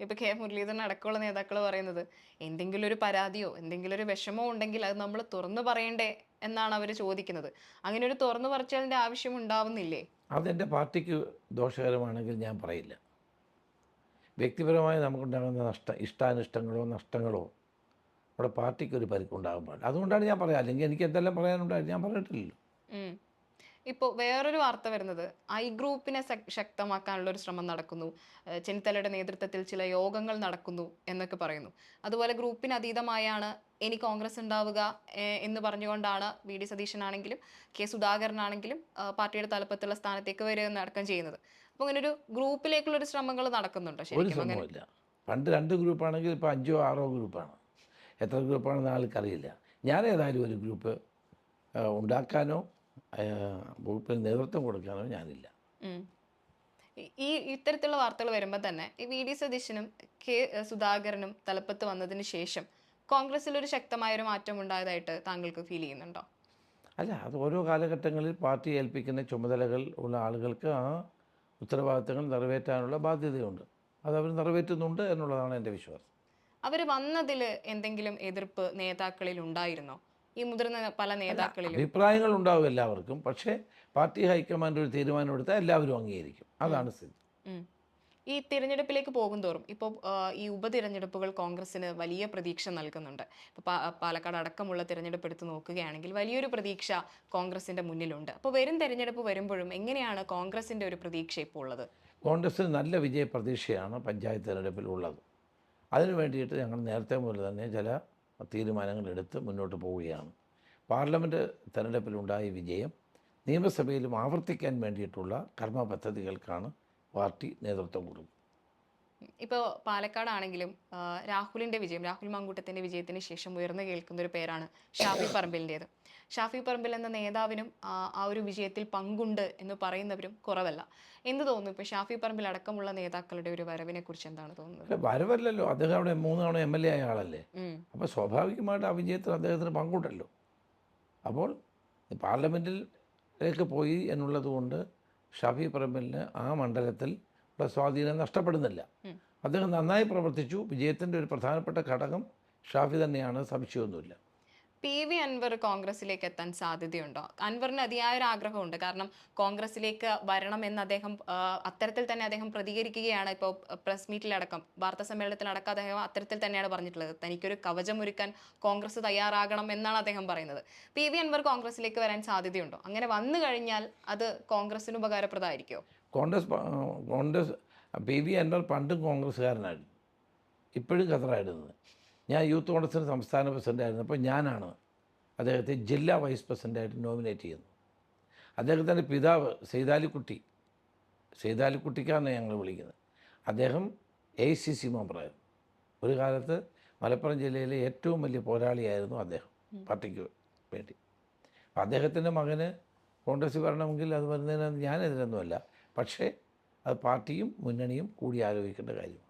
ഇപ്പൊ കെ. മുരളീധരൻ അടക്കമുള്ള നേതാക്കൾ പറയുന്നത് എന്തെങ്കിലും ഒരു പരാതിയോ എന്തെങ്കിലും ഒരു വിഷമോ ഉണ്ടെങ്കിൽ അത് നമ്മൾ തുറന്നു പറയണ്ടേ എന്നാണ് അവർ ചോദിക്കുന്നത്. അങ്ങനെ ഒരു തുറന്നു പറച്ചിലിന്റെ ആവശ്യം ഉണ്ടാവുന്നില്ലേ? അതെന്റെ പാർട്ടിക്ക് ദോഷകരമാണെങ്കിൽ ഞാൻ പറയില്ല. വ്യക്തിപരമായി നമുക്കുണ്ടാകുന്ന നഷ്ട ഇഷ്ടാനിഷ്ടങ്ങളോ നഷ്ടങ്ങളോ നമ്മുടെ പാർട്ടിക്ക് ഒരു പരിക്കുണ്ടാകാൻ പാടില്ല അതുകൊണ്ടാണ് ഞാൻ പറയാം അല്ലെങ്കിൽ എനിക്ക് എന്തെല്ലാം പറയാനുണ്ടായിരുന്നു ഞാൻ പറഞ്ഞിട്ടില്ലല്ലോ ഉം. ഇപ്പോ വേറൊരു വാർത്ത വരുന്നത്. ഐ ഗ്രൂപ്പിനെ ശക്തമാക്കാനുള്ള ഒരു ശ്രമം നടക്കുന്നു. ചെന്നിത്തലയുടെ നേതൃത്വത്തിൽ ചില യോഗങ്ങൾ നടക്കുന്നു എന്നൊക്കെ പറയുന്നു. അതുപോലെ ഗ്രൂപ്പിന് അതീതമായാണ് ഇനി കോൺഗ്രസ് ഉണ്ടാവുക എന്ന് പറഞ്ഞുകൊണ്ടാണ് വി ഡി സതീശനാണെങ്കിലും കെ സുധാകരനാണെങ്കിലും ആണെങ്കിലും പാർട്ടിയുടെ തലപ്പത്തുള്ള സ്ഥാനത്തേക്ക് വരിക അടക്കം ചെയ്യുന്നത്. അപ്പോൾ ഇങ്ങനെ ഒരു ഗ്രൂപ്പിലേക്കുള്ള ഒരു ശ്രമങ്ങൾ നടക്കുന്നുണ്ടോ ശരിക്കും അങ്ങനെ പണ്ട് രണ്ട് ഗ്രൂപ്പാണെങ്കിൽ ഇപ്പോൾ അഞ്ചോ ആറോ ഗ്രൂപ്പാണ്. എത്ര ഗ്രൂപ്പാണെന്ന് ആൾക്കറിയില്ല. ഞാൻ ഏതായാലും ഒരു ഗ്രൂപ്പ് ഉണ്ടാക്കാനോ ആ, ഗ്രൂപ്പിന് നേതൃത്വം കൊടുക്കാനോ ഞാനില്ല. ഈ- ഈ ഇത്തരത്തിലുള്ള വാർത്തകൾ വരുമ്പോൾ തന്നെ ഈ വി ഡി സതീശനും കെ സുധാകരനും തലപ്പത്ത് വന്നതിന് ശേഷം കോൺഗ്രസിൽ ഒരു ശക്തമായ ഒരു മാറ്റം ഉണ്ടായതായിട്ട് താങ്കൾക്ക് ഫീൽ ചെയ്യുന്നുണ്ടോ? അല്ല അത് ഓരോ കാലഘട്ടങ്ങളിൽ പാർട്ടി ഏൽപ്പിക്കുന്ന ചുമതലകൾ ഉള്ള ആളുകൾക്ക് ആ ഉത്തരവാദിത്തങ്ങൾ നിറവേറ്റാനുള്ള ബാധ്യതയുണ്ട്. അത് അവർ നിറവേറ്റുന്നുണ്ട് എന്നുള്ളതാണ് എന്റെ വിശ്വാസം. അവർ വന്നതിൽ എന്തെങ്കിലും എതിർപ്പ് നേതാക്കളിൽ ഉണ്ടായിരുന്നോ? ഈ മുതിർന്ന പല നേതാക്കളിലും. അഭിപ്രായങ്ങൾ ഉണ്ടാവും എല്ലാവർക്കും. പക്ഷേ പാർട്ടി ഹൈക്കമാൻഡ് ഒരു തീരുമാനം എടുത്താൽ എല്ലാവരും അംഗീകരിക്കും. അതാണ് സ്ഥിതി. ഈ തിരഞ്ഞെടുപ്പിലേക്ക് പോകുന്തോറും ഇപ്പോൾ ഈ ഉപതിരഞ്ഞെടുപ്പുകൾ കോൺഗ്രസിന് വലിയ പ്രതീക്ഷ നൽകുന്നുണ്ട്. ഇപ്പോൾ പാലക്കാട് അടക്കമുള്ള തിരഞ്ഞെടുപ്പ് എടുത്ത് നോക്കുകയാണെങ്കിൽ വലിയൊരു പ്രതീക്ഷ കോൺഗ്രസിന്റെ മുന്നിലുണ്ട്. അപ്പോൾ വരും തിരഞ്ഞെടുപ്പ് വരുമ്പോഴും എങ്ങനെയാണ് കോൺഗ്രസിന്റെ ഒരു പ്രതീക്ഷ ഇപ്പോൾ ഉള്ളത്? കോൺഗ്രസ്സിന് നല്ല വിജയ പ്രതീക്ഷയാണ് പഞ്ചായത്ത് തിരഞ്ഞെടുപ്പിൽ ഉള്ളത്. അതിനു വേണ്ടിയിട്ട് ഞങ്ങൾ നേരത്തെ മുതൽ തന്നെ ചില തീരുമാനങ്ങൾ എടുത്ത് മുന്നോട്ട് പോവുകയാണ്. പാർലമെന്റ് തെരഞ്ഞെടുപ്പിലുണ്ടായ വിജയം നിയമസഭയിലും ആവർത്തിക്കാൻ വേണ്ടിയിട്ടുള്ള കർമ്മ പദ്ധതികൾക്കാണ് പാർട്ടി നേതൃത്വം കൊടുക്കുന്നത്. ഇപ്പോൾ പാലക്കാടാണെങ്കിലും രാഹുലിന്റെ രാഹുലിന്റെ വിജയം രാഹുൽ മാങ്കൂട്ടത്തിന്റെ വിജയത്തിന് ശേഷം ഉയർന്നു കേൾക്കുന്ന ഒരു പേരാണ് ഷാഫി പറമ്പിലിന്റേത് ഷാഫി പറമ്പിൽ എന്ന നേതാവിനും ആ, ആ ഒരു വിജയത്തിൽ പങ്കുണ്ട് എന്ന് പറയുന്നവരും കുറവല്ല. എന്ത് തോന്നുന്നു ഇപ്പോൾ ഷാഫി പറമ്പിൽ അടക്കമുള്ള നേതാക്കളുടെ ഒരു വരവിനെ കുറിച്ച് എന്താണ് തോന്നുന്നത്? വരവല്ലല്ലോ. അദ്ദേഹം അവിടെ മൂന്ന് തവണ എം എൽ എ ആയ ആളല്ലേ? അപ്പോൾ സ്വാഭാവികമായിട്ട് ആ വിജയത്തിൽ അദ്ദേഹത്തിന് പങ്കുണ്ടല്ലോ. അപ്പോൾ പാർലമെന്റിലേക്ക് പോയി എന്നുള്ളത് കൊണ്ട് ഷാഫി പറമ്പിലിന് ആ മണ്ഡലത്തിൽ ഉള്ള സ്വാധീനം നഷ്ടപ്പെടുന്നില്ല. അദ്ദേഹം നന്നായി പ്രവർത്തിച്ചു. വിജയത്തിന്റെ ഒരു പ്രധാനപ്പെട്ട ഘടകം ഷാഫി തന്നെയാണ്. സംശയമൊന്നുമില്ല. പി വി അൻവർ കോൺഗ്രസിലേക്ക് എത്താൻ സാധ്യതയുണ്ടോ? അൻവറിന് അതിയായ ഒരു ആഗ്രഹമുണ്ട്. കാരണം കോൺഗ്രസിലേക്ക് വരണം എന്ന് അദ്ദേഹം അത്തരത്തിൽ തന്നെ അദ്ദേഹം പ്രതികരിക്കുകയാണ്. ഇപ്പോൾ പ്രസ് മീറ്റിലടക്കം വാർത്താ സമ്മേളനത്തിലടക്കം അദ്ദേഹം അത്തരത്തിൽ തന്നെയാണ് പറഞ്ഞിട്ടുള്ളത്. തനിക്കൊരു കവചമൊരുക്കാൻ കോൺഗ്രസ് തയ്യാറാകണം എന്നാണ് അദ്ദേഹം പറയുന്നത്. പി വി അൻവർ കോൺഗ്രസിലേക്ക് വരാൻ സാധ്യതയുണ്ടോ? അങ്ങനെ വന്നു കഴിഞ്ഞാൽ അത് കോൺഗ്രസിന് ഉപകാരപ്രദമായിരിക്കുമോ? കോൺഗ്രസ് കോൺഗ്രസ് പി വി അൻവർ പണ്ടും കോൺഗ്രസ്സുകാരനായിരുന്നു. ഇപ്പോഴും ഖത്തറായിരുന്നത് ഞാൻ യൂത്ത് കോൺഗ്രസിന് സംസ്ഥാന പ്രസിഡന്റായിരുന്നു അപ്പോൾ ഞാനാണ് അദ്ദേഹത്തെ ജില്ലാ വൈസ് പ്രസിഡന്റായിട്ട് നോമിനേറ്റ് ചെയ്യുന്നത്. അദ്ദേഹത്തിന്റെ പിതാവ് സെയ്താലിക്കുട്ടി സെയ്താലിക്കുട്ടിക്കാരനെ ഞങ്ങൾ വിളിക്കുന്നത്. അദ്ദേഹം എ സി സി മെമ്പറായിരുന്നു. ഒരു കാലത്ത് മലപ്പുറം ജില്ലയിലെ ഏറ്റവും വലിയ പോരാളിയായിരുന്നു അദ്ദേഹം പാർട്ടിക്ക് വേണ്ടി. അപ്പം അദ്ദേഹത്തിന്റെ മകന് കോൺഗ്രസ് വരണമെങ്കിൽ അത് വരുന്നതിന് ഞാനെതിരൊന്നുമല്ല. പക്ഷേ അത് പാർട്ടിയും മുന്നണിയും കൂടി ആലോചിക്കേണ്ട കാര്യമാണ്.